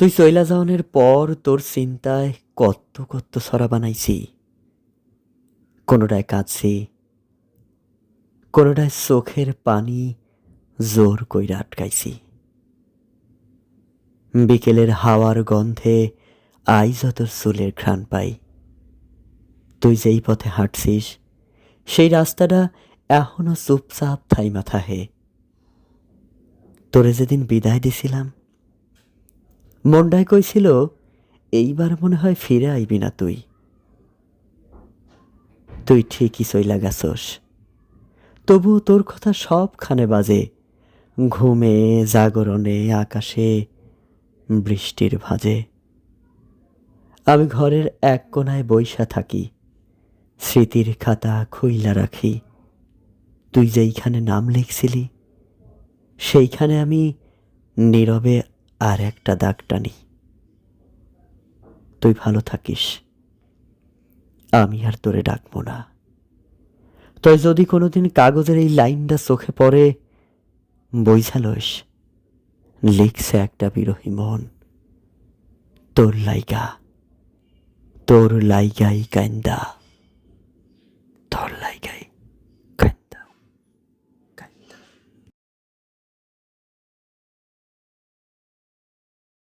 তুই চইলা যাওয়ানের পর তোর চিন্তায় কত কত সরা বানাইছি। কোনোটায় কাঁদছি, কোনোটায় চোখের পানি জোর কইরা আটকাইছি। বিকেলের হাওয়ার গন্ধে আইজ তোর চুলের ঘ্রাণ পাই। তুই যেই পথে হাঁটছিস, সেই রাস্তাটা এখনও চুপচাপ থাইমা থাহে তোরে যেদিন বিদায় দিছিলাম মন্ডায় কইছিল, এইবার মনে হয় ফিরে আইবি না তুই। তুই ঠিকই চইলা গেছস। তবুও তোর কথা সবখানে বাজে। ঘুমে, জাগরণে, আকাশে, বৃষ্টির ভাজে। আমি ঘরের এক কোনায় বইসা থাকি। স্মৃতির খাতা খুইলা রাখি। তুই যেইখানে নাম লিখছিলি, সেইখানে আমি নীরবে আর একটা দাগ টানি। তুই ভালো থাকিস। আমি আর তোরে ডাকবো না। তই যদি কোনোদিন কাগজের এই লাইনটা চোখে পড়ে বইঝালস লিখছে একটা বিরহী মন। তোর লাইগা। তোর লাইগাই কান্দা তোর লাইগাই